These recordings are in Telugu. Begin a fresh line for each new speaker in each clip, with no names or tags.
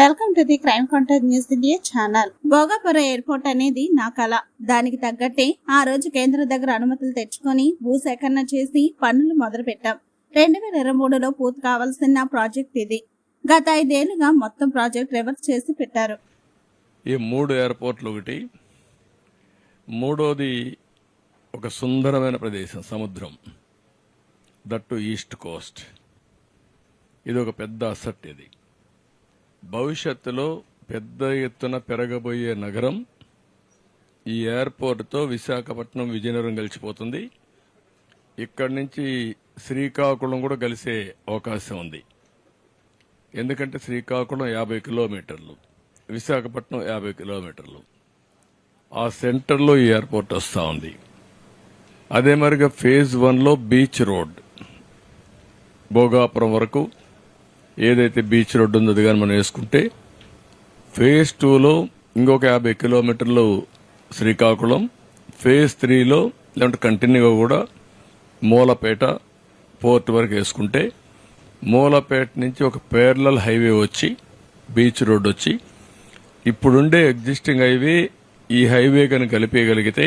Welcome to the crime contact news India channel. Bhogapuram airport అనేది నా కళ. దానికి తగ్గట్టే ఆ రోజు కేంద్రం దగ్గర అనుమతులు తెచ్చుకొని భూసేకరణ చేసి పనులు మొదలు పెట్టాం రెండు వేల ఇరవై మూడులో పూర్తి కావాల్సిన ప్రాజెక్ట్ ఇది. గత ఐదేళ్ళుగా మొత్తం ప్రాజెక్ట్ రివర్స్ చేసి పెట్టారు.
ఈ మూడు ఎయిర్పోర్ట్లు ఒకటి మూడోది ఒక సుందరమైన ప్రదేశం సముద్రం. That east coast. ఇది ఒక పెద్ద అసట్ ఇది. భవిష్యత్తులో పెద్ద ఎత్తున పెరగబోయే నగరం ఈ ఎయిర్పోర్ట్తో విశాఖపట్నం విజయనగరం కలిసిపోతుంది. ఇక్కడి నుంచి శ్రీకాకుళం కూడా కలిసే అవకాశం ఉంది. ఎందుకంటే శ్రీకాకుళం యాభై కిలోమీటర్లు విశాఖపట్నం యాభై కిలోమీటర్లు. ఆ సెంటర్లో ఈ ఎయిర్పోర్ట్ వస్తూ ఉంది. అదే మరిగా ఫేజ్ వన్లో బీచ్ రోడ్ భోగాపురం వరకు ఏదైతే బీచ్ రోడ్ ఉందో అది కానీ మనం వేసుకుంటే ఫేజ్ టూలో ఇంకొక యాభై కిలోమీటర్లు శ్రీకాకుళం ఫేజ్ త్రీలో లేదంటే కంటిన్యూగా కూడా మూలపేట పోర్ట్ వరకు వేసుకుంటే మూలపేట నుంచి ఒక పేర్లల్ హైవే వచ్చి బీచ్ రోడ్ వచ్చి ఇప్పుడుండే ఎగ్జిస్టింగ్ హైవే ఈ హైవే కనుక కలిపేయగలిగితే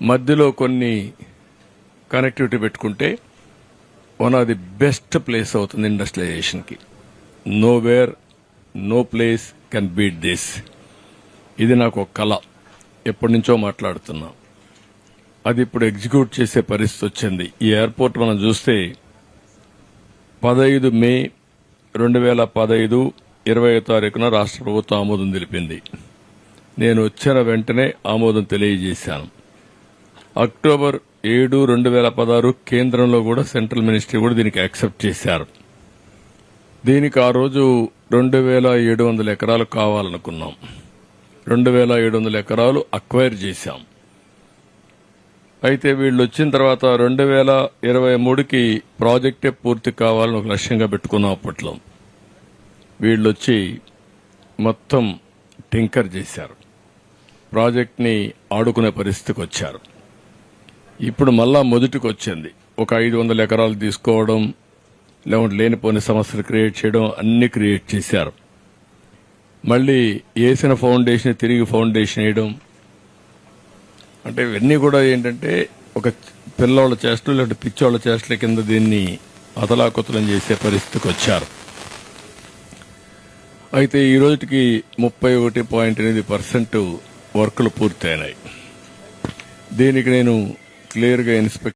మధ్యలో కొన్ని కనెక్టివిటీ పెట్టుకుంటే one of the best place అవుతుంది ఇండస్ట్రియలైజేషన్కి nowhere no place can beat this ఇది నాకు ఒక కళ. ఎప్పటి నుంచో మాట్లాడుతున్నా. అది ఇప్పుడు ఎగ్జిక్యూట్ చేసే పరిస్థితి వచ్చింది. ఈ ఎయిర్పోర్ట్ మనం చూస్తే పదహైదు మే రెండు వేల పదహైదు ఇరవై తారీఖున రాష్ట్ర ప్రభుత్వం ఆమోదం తెలిపింది. నేను వచ్చిన వెంటనే ఆమోదం తెలియజేశాను. అక్టోబర్ ఏడు రెండు వేల పదహారు కేంద్రంలో కూడా సెంట్రల్ మినిస్ట్రీ కూడా దీనికి యాక్సెప్ట్ చేశారు. దీనికి ఆ రోజు రెండు వేల ఏడు వందల ఎకరాలు కావాలనుకున్నాం. రెండు వేల ఏడు వందల ఎకరాలు అక్వైర్ చేశాం. అయితే వీళ్ళు వచ్చిన తర్వాత రెండు వేల ఇరవై మూడుకి ప్రాజెక్టే పూర్తి కావాలని ఒక లక్ష్యంగా పెట్టుకున్నాం అప్పట్లో. వీళ్ళు వచ్చి మొత్తం టింకర్ చేశారు. ప్రాజెక్ట్ని ఆడుకునే పరిస్థితికి వచ్చారు. ఇప్పుడు మళ్ళా మొదటికి వచ్చింది ఒక ఐదు వందల ఎకరాలు తీసుకోవడం లేకుంటే లేనిపోని సమస్యలు క్రియేట్ చేయడం అన్ని క్రియేట్ చేశారు. మళ్ళీ వేసిన ఫౌండేషన్ తిరిగి ఫౌండేషన్ వేయడం. అంటే ఇవన్నీ కూడా ఏంటంటే ఒక పిల్లోళ్ళ చేష్టలు లేదంటే పిచ్చోళ్ళ చేష్టల కింద దీన్ని అతలాకుతలం చేసే పరిస్థితికి వచ్చారు. అయితే ఈ రోజుకి ముప్పై ఒకటి పాయింట్ ఎనిమిది పర్సెంట్ వర్కులు పూర్తయినాయి. దీనికి నేను క్లియర్గా ఇన్స్పెక్ట్